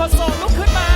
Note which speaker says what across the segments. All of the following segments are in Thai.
Speaker 1: คนโสดลุกขึ้นมา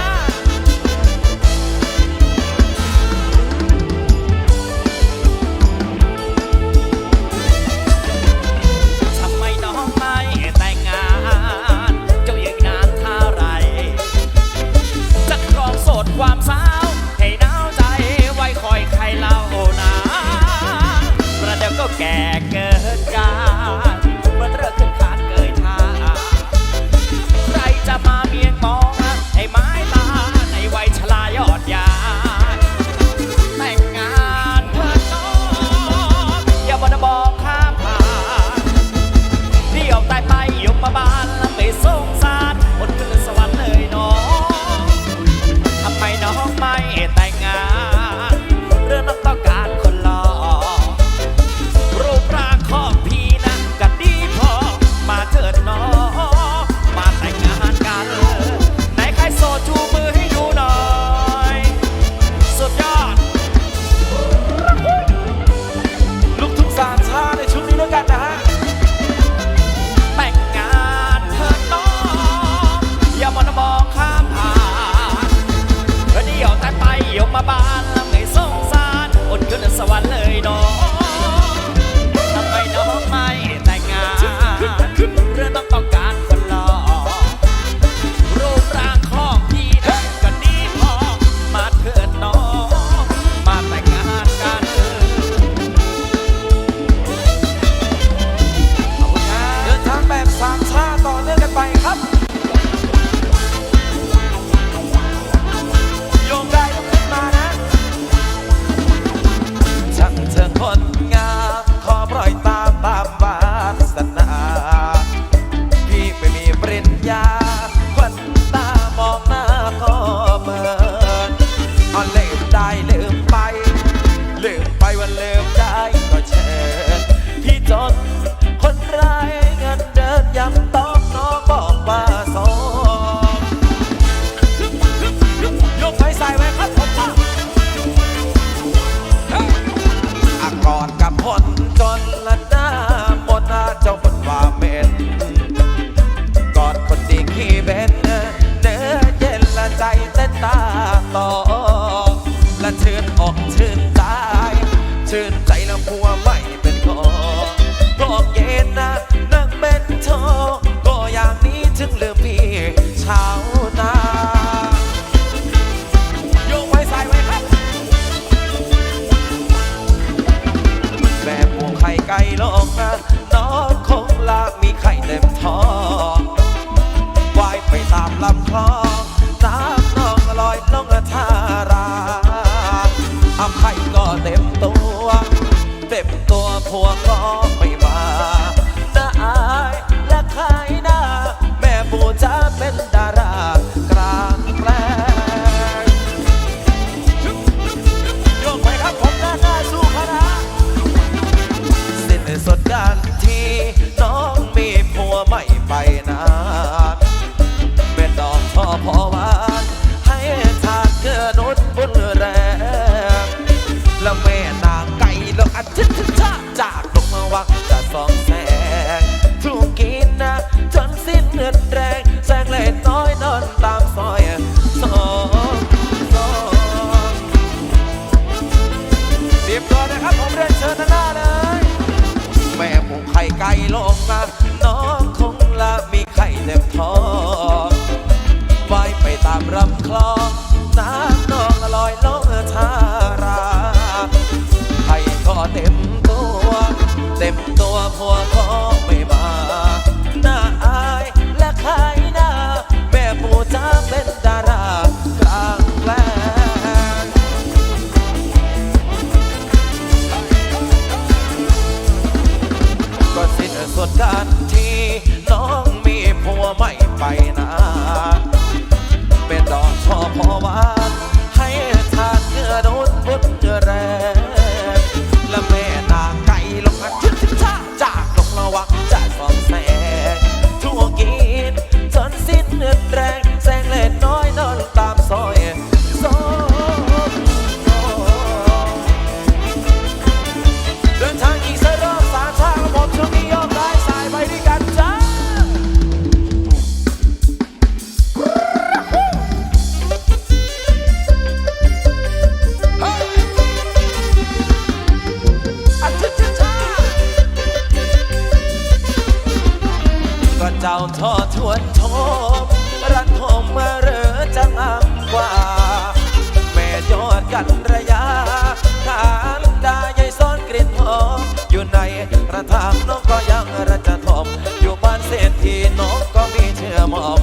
Speaker 1: ระถางน้อ
Speaker 2: งก็
Speaker 1: ยังระ
Speaker 2: จะทมอยู่บ้านเศรษฐีน้องก็มีเชื่อมอม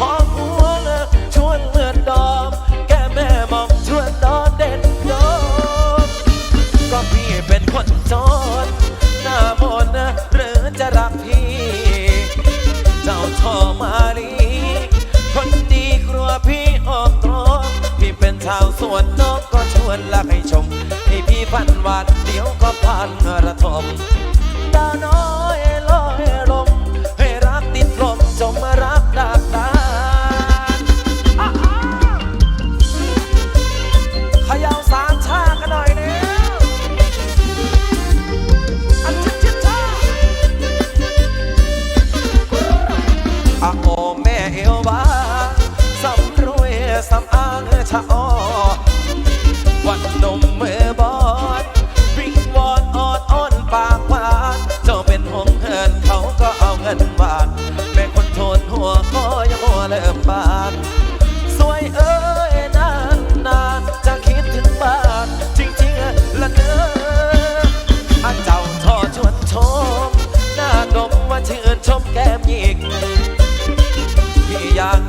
Speaker 2: หอมหัวชวนเหมือนดอม แก้แม่มอมชวนดอมเด่นดอมก็พี่เป็นคนจนหน้ามนต์นะหรือจะรักพี่ เจ้าชอมาลีคนดีกลัวพี่ออกตรงพี่เป็นชาวสวนนกก็ชวนลักให้ชมให้พี่พันวันเดี๋ยวก็ พันระทมดาวน้อย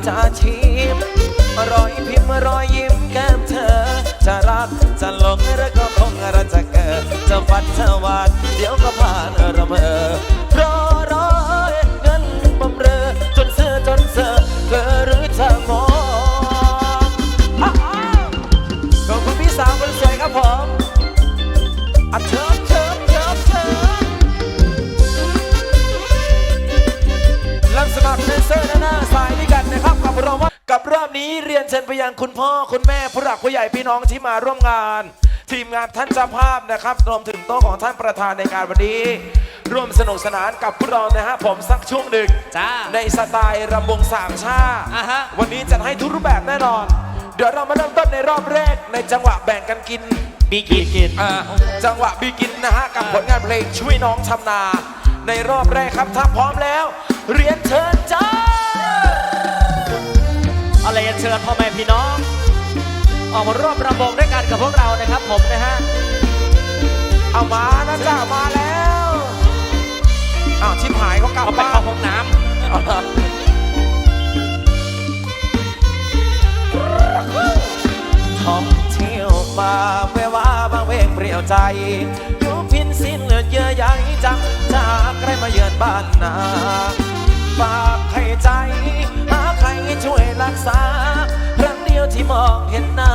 Speaker 2: จะชิมรอยพิมพ์รอยยิ้มแก้มเธอ จะรักจะหลงแล้วก็คงเราจะเกิดจะฝันจะวานเดี๋ยวก็ผ่านระเมอ นี้เรียนเชิญไปยังคุณพ่อคุณแม่ผู้หลักผู้ใหญ่พี่น้องที่มาร่วมงาน ทีมงานท่านเจ้าภาพนะครับรวมถึงโต๊ะของท่านประธานในงานวันนี้ ร่วมสนุกสนานกับพวกเรานะฮะผมสักช่วงหนึ่ง
Speaker 1: จ้า
Speaker 2: ในสไตล์รำวงสามชา
Speaker 1: อ่าฮะ
Speaker 2: วันนี้จัดให้ทุกรูปแบบแน่นอน เดี๋ยวเรามาเริ่มต้นในรอบแรกในจังหวะแบ่งกันกิน
Speaker 1: บีกินกิน
Speaker 2: อ่าจังหวะบีกินนะฮะ กับผลงานเพลงช่วยน้องชำนา ในรอบแรกครับ ถ้าพร้อมแล้ว เรียนเชิญจ้า
Speaker 1: เอาเลยนเชิญพ่อแม่พี่น้อง ออกมาร่วมรำวงด้วยกันกับพวกเรานะครับผมนะฮะ
Speaker 2: เอามานะจ้ามาแล้วอ้าวชิบหายเขากลับ
Speaker 1: เอาไป
Speaker 2: บ้าน
Speaker 1: เข้าห้องน้
Speaker 2: เอาล่ะท่องเที่ยวมาเวว่าบางเวงเปรี่ยวใจอยู่พินสิ้นเลือดเยื่อใยจังจากใครมาเยือนบ้านนาฝากให้ใจหาใคร ช่วยรักษา ครั้งเดียวที่มองเห็นหน้า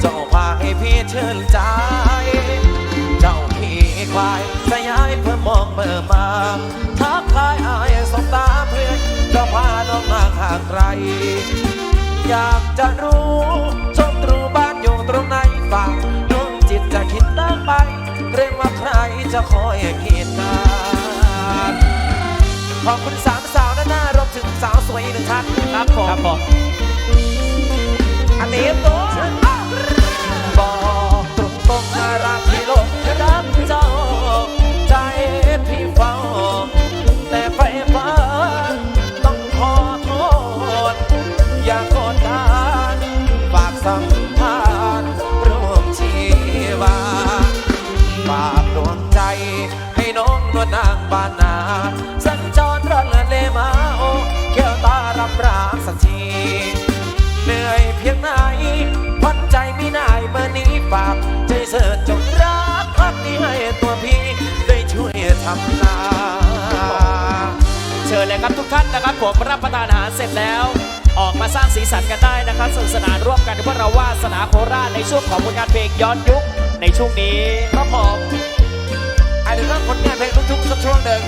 Speaker 2: เจ้าพาให้พี่ชื่นใจ เจ้าขี่ควายสยายเพื่อมองเมื่อมาทักทายอายสบตาเพื่อนก็พาน้องมาห่างไกล อยากจะรู้ชมตรูบ้านอยู่ตรงไหนฝากดวงจิตจะคิดตั้งไปเกรงว่าใครจะคอยเกียดกันขอบคุณสา สาวสวยอีกหนึ่งท่านำ
Speaker 1: ครับผมครับผม
Speaker 2: อันนี้ตัว นี้ให้ตัวพี่ได้ช่วยทำนา
Speaker 1: เชิญเลยครับทุกท่านนะครับ ผมรับประทานอาหารเสร็จแล้ว ออกมาสร้างสีสันกันได้นะครับสนุกสนานร่วมกันกับพวกเราวาสนาโคราชในช่วงของผลงานเพลงย้อนยุคในช่วงนี้
Speaker 2: ครับผมไอ้เรื่องผลงานเพลงลูกทุ่งสักช่วงหนึ่ง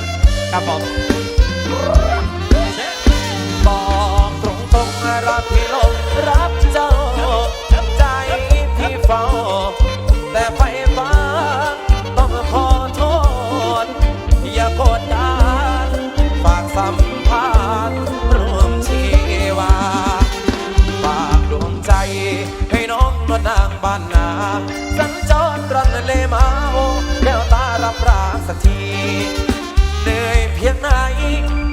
Speaker 1: ครับผม
Speaker 2: บอกตรงตรงๆรักพี่ลงรับเจ้าใจพี่เฝ้าแต่ไฟฟ้า นวนางบ้านนาสัญจรร่อนเลมาโอแล้วตารับราสทีเหนื่อยเพียงไหน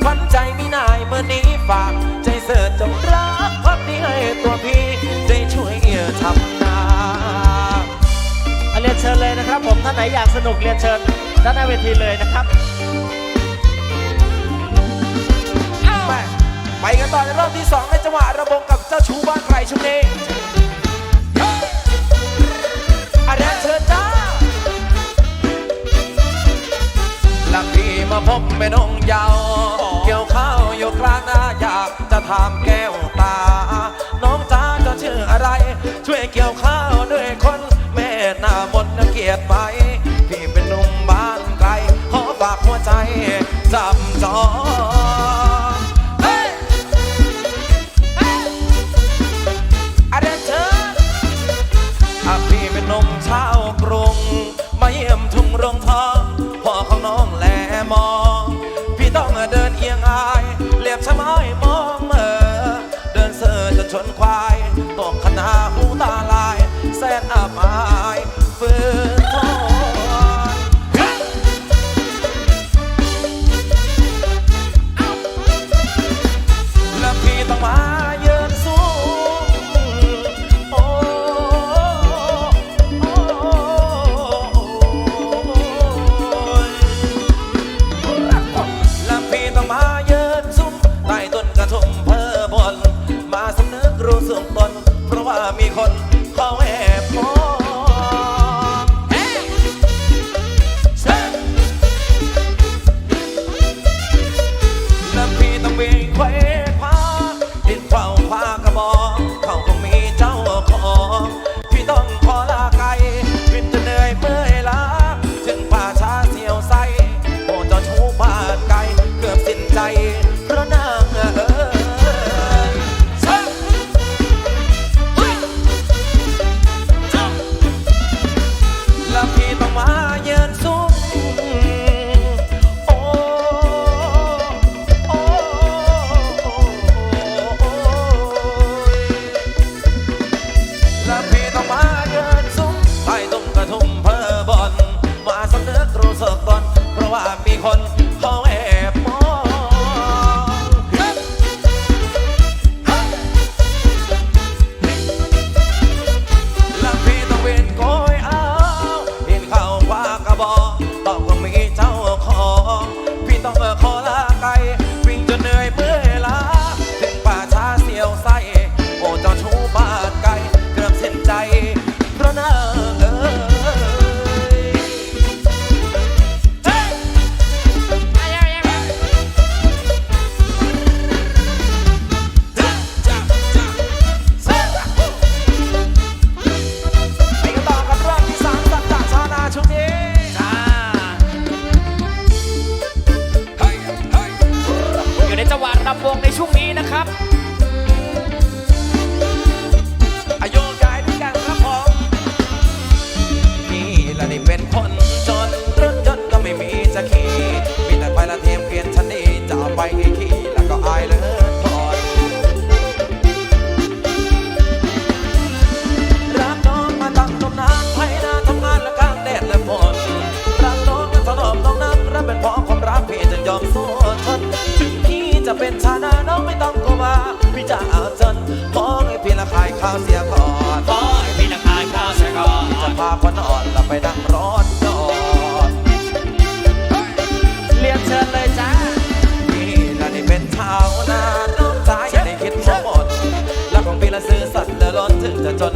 Speaker 2: พันใจม่นายเมื่อนี้ฝาก ใจเสิร์จงรักพักนี้ให้ตัวพี่ได้ช่วยเอี่ยทำนา
Speaker 3: เรียนเชิญเลยนะครับ ผมท่านไหนอยากสนุกเรียนเชิญด้านหน้าเวทีเลยนะครับ
Speaker 2: ไปกันต่อในรอบที่สองในจังหวะระบงกับเจ้าชูบ้านใครชุมนี้ แดนเธอจ้าหลังพี่มาพบแม่นงยาว เกี่ยวข้าวอยู่กลางนาอยาก
Speaker 1: จะ
Speaker 2: ทำ ข้าวเสียก่อน
Speaker 1: ขอให้พี่นักทานข้าวเสียก่อน
Speaker 2: จะพาคนอ่อนเราไปนั่งรถจอน
Speaker 3: เรียนเชิญเลยจ้า
Speaker 2: นี่ละนี่เป็นชาวนาน้องจ้อย่าได้คิดหมดรักของพี่ละซื้อ
Speaker 1: สั
Speaker 2: ตว์แล้ว
Speaker 4: ร้อนถึงจะจน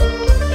Speaker 4: ฉันก็รัก
Speaker 2: เธ
Speaker 4: อ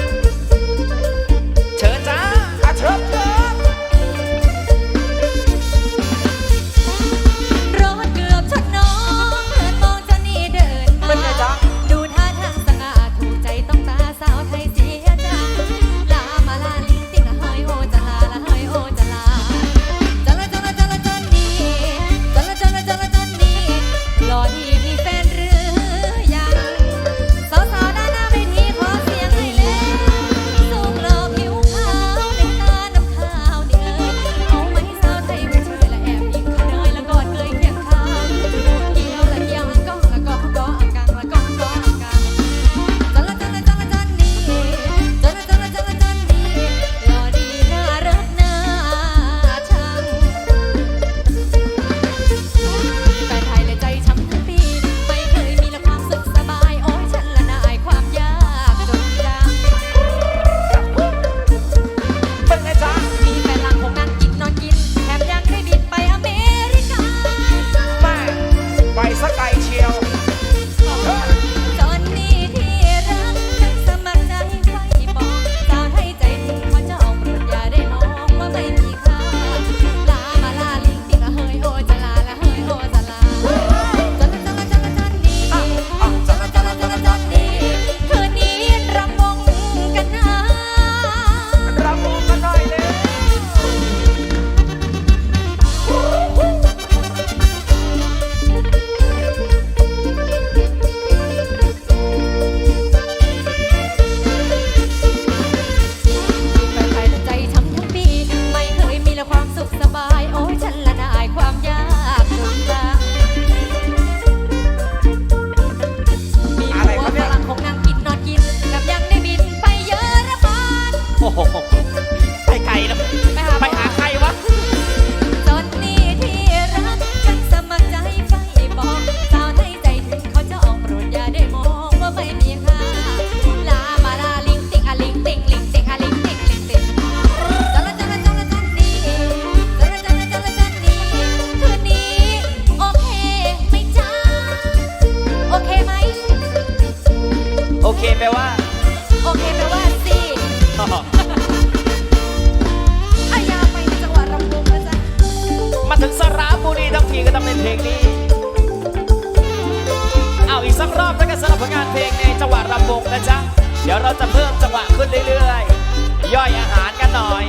Speaker 4: เพลงในจัง
Speaker 1: หวะ
Speaker 4: ระ
Speaker 1: บบนะจ๊ะ เดี๋ยวเราจะเพิ่มจังหวะขึ้นเรื่อยๆ ย่อยอาหารกันหน่อย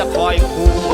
Speaker 1: จะคอยคู่